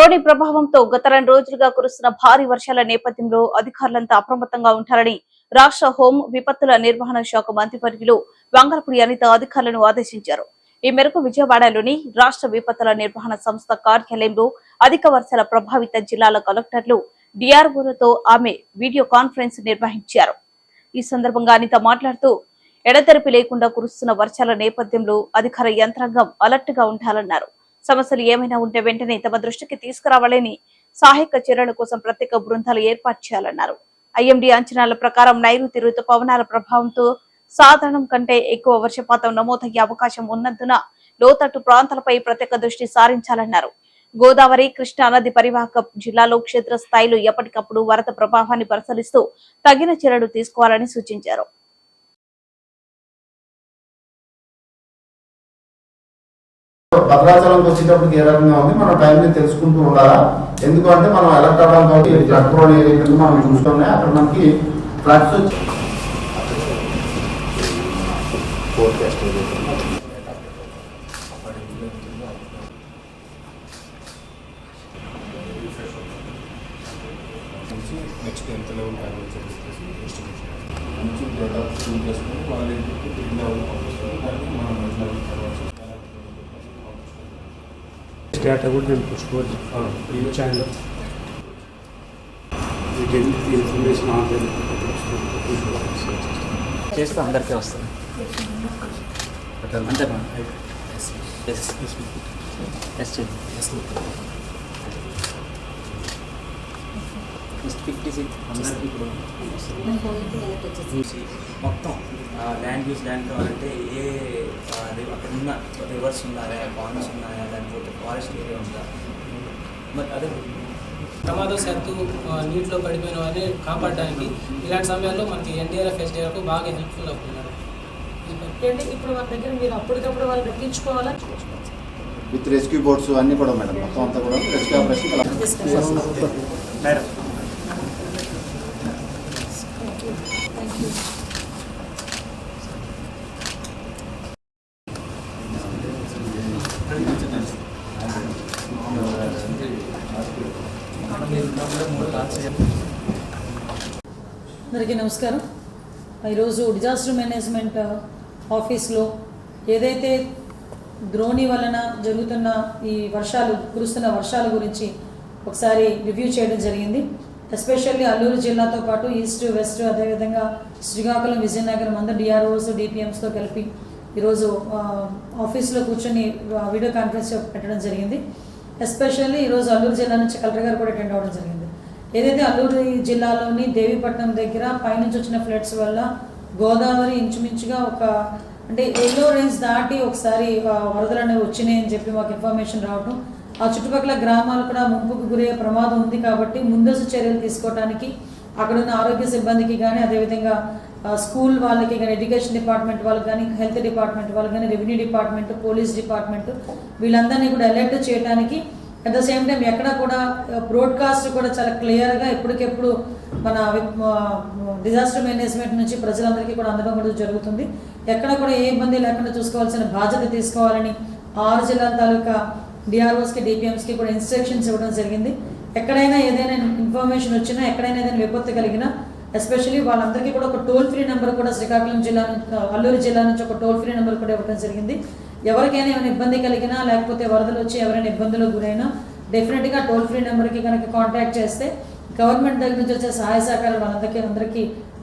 ద్రోణి ప్రభావంతో గత రెండు రోజులుగా కురుస్తున్న భారీ వర్షాల నేపథ్యంలో అధికారులంతా అప్రమత్తంగా ఉంటారని రాష్ట్ర హోం విపత్తుల నిర్వహణ శాఖ మంత్రివర్యులు వంగలపూడి అనిత అధికారులను ఆదేశించారు. ఈ మేరకు విజయవాడలోని రాష్ట్ర విపత్తుల నిర్వహణ సంస్థ కార్యాలయంలో అధిక వర్షాల ప్రభావిత జిల్లాల కలెక్టర్లు డిఆర్ఓలతో ఆమె వీడియో కాన్ఫరెన్స్ నిర్వహించారు. ఈ సందర్భంగా అనిత మాట్లాడుతూ ఎడతెరిపి లేకుండా కురుస్తున్న వర్షాల నేపథ్యంలో అధికార యంత్రాంగం అలర్ట్గా ఉండాలన్నారు. సమస్యలు ఏమైనా ఉంటే వెంటనే తమ దృష్టికి తీసుకురావాలని సహాయక చర్యల కోసం ప్రత్యేక బృందాలు ఏర్పాటు చేయాలన్నారు. ఐఎండీ అంచనాల ప్రకారం నైరుతి ఋతుపవనాల ప్రభావంతో సాధారణం కంటే ఎక్కువ వర్షపాతం నమోదయ్యే అవకాశం ఉన్నందున లోతట్టు ప్రాంతాలపై ప్రత్యేక దృష్టి సారించాలన్నారు. గోదావరి కృష్ణా నది పరివాహక జిల్లాలో క్షేత్ర స్థాయిలో ఎప్పటికప్పుడు వరద ప్రభావాన్ని పరిశీలిస్తూ తగిన చర్యలు తీసుకోవాలని సూచించారు. భద్రాచలంకి వచ్చేటప్పటికి ఏ రకంగా ఉంది? మనం టైంని తెలుసుకుంటూ ఉండాలా? ఎందుకంటే మనం అలర్ట్ కాబట్టి ఫ్లడ్ ప్రోన్ మనం చూసుకునే అక్కడ మనకి ఫ్లడ్స్ నెక్స్ట్ ఎంత లెవెల్ హ్యాండిల్ చెప్పేసి ఎస్టిమేషన్ డేటా చేసుకుని వాళ్ళ ఇంటికి లెవెల్ పంపిస్తారు దానికి మనం లెవెల్ తర్వాత డేటా కూడా నేను పుష్పవద్దు ఇచ్చాను ఇన్ఫర్మేషన్ ఆన్లైన్ చేస్తే అందరికీ వస్తుంది. మొత్తం ల్యాండ్ యూస్ ల్యాండ్ కావాలంటే ఏ ఉన్న రివర్స్ ఉన్నాయా పాండ్స్ ఉన్నాయా లేకపోతే ఫారెస్ట్ ఏరియా ఉందా? మరి అదే. ప్రమాదవశాత్తు నీటిలో పడిపోయిన వారిని కాపాడడానికి ఇలాంటి సమయాల్లో మనకి ఎన్డీఆర్ఎఫ్ ఎస్డీఆర్ఎఫ్ బాగా హెల్ప్ఫుల్ అవుతున్నారు అంటే ఇప్పుడు మన దగ్గర మీరు అప్పటికప్పుడు వాళ్ళు రప్పించుకోవాలా? విత్ రెస్క్యూ బోట్స్ అన్ని కూడా మేడం మొత్తం అంతా కూడా రెస్క్యూ ఆపరేషన్ మేడం అందరికీ నమస్కారం. ఈరోజు డిజాస్టర్ మేనేజ్మెంట్ ఆఫీస్లో ఏదైతే ద్రోణి వలన జరుగుతున్న ఈ వర్షాలు కురుస్తున్న వర్షాల గురించి ఒకసారి రివ్యూ చేయడం జరిగింది. ఎస్పెషల్లీ అల్లూరు జిల్లాతో పాటు ఈస్ట్ వెస్ట్ అదేవిధంగా శ్రీకాకుళం విజయనగరం అందరు డిఆర్ఓస్ డిపిఎంస్తో కలిపి ఈరోజు ఆఫీస్లో కూర్చొని వీడియో కాన్ఫరెన్స్ పెట్టడం జరిగింది. ఎస్పెషల్లీ ఈరోజు అల్లూరు జిల్లా నుంచి కలెక్టర్ గారు కూడా అటెండ్ అవ్వడం జరిగింది. ఏదైతే అల్లూరు జిల్లాలోని దేవీపట్నం దగ్గర పైనుంచి వచ్చిన ఫ్లడ్స్ వల్ల గోదావరి ఇంచుమించుగా ఒక అంటే ఎల్లో రేంజ్ దాటి ఒకసారి వరదలు అనేవి వచ్చినాయని చెప్పి మాకు ఇన్ఫర్మేషన్ రావడం ఆ చుట్టుపక్కల గ్రామాలు కూడా ముంపుకు గురయ్యే ప్రమాదం ఉంది కాబట్టి ముందస్తు చర్యలు తీసుకోవడానికి అక్కడున్న ఆరోగ్య సిబ్బందికి కానీ అదేవిధంగా స్కూల్ వాళ్ళకి కానీ ఎడ్యుకేషన్ డిపార్ట్మెంట్ వాళ్ళకి కానీ హెల్త్ డిపార్ట్మెంట్ వాళ్ళకి కానీ రెవెన్యూ డిపార్ట్మెంట్ పోలీస్ డిపార్ట్మెంట్ వీళ్ళందరినీ కూడా అలర్ట్ చేయడానికి అట్ ద సేమ్ టైం ఎక్కడ కూడా బ్రోడ్కాస్ట్ కూడా చాలా క్లియర్గా ఎప్పటికెప్పుడు మన డిజాస్టర్ మేనేజ్మెంట్ నుంచి ప్రజలందరికీ కూడా అందడం కూడా జరుగుతుంది. ఎక్కడ కూడా ఏ ఇబ్బంది లేకుండా చూసుకోవాల్సిన బాధ్యత తీసుకోవాలని ఆరు జిల్లాల తాలూకా డిఆర్ఓస్కి డిపిఎంస్కి కూడా ఇన్స్ట్రక్షన్స్ ఇవ్వడం జరిగింది. ఎక్కడైనా ఏదైనా ఇన్ఫర్మేషన్ వచ్చినా ఎక్కడైనా ఏదైనా విపత్తు కలిగినా ఎస్పెషల్లీ వాళ్ళందరికీ కూడా ఒక టోల్ ఫ్రీ నెంబర్ కూడా శ్రీకాకుళం జిల్లా నుంచి అల్లూరు జిల్లా నుంచి ఒక టోల్ ఫ్రీ నెంబర్ కూడా ఇవ్వడం జరిగింది. ఎవరికైనా ఏమైనా ఇబ్బంది కలిగినా లేకపోతే వరదలు వచ్చి ఎవరైనా ఇబ్బందులకు గురైనా డెఫినెట్గా టోల్ ఫ్రీ నెంబర్కి కనుక కాంటాక్ట్ చేస్తే గవర్నమెంట్ దగ్గర నుంచి వచ్చే సహాయ సహకారాలు వాళ్ళందరికీ అందరికీ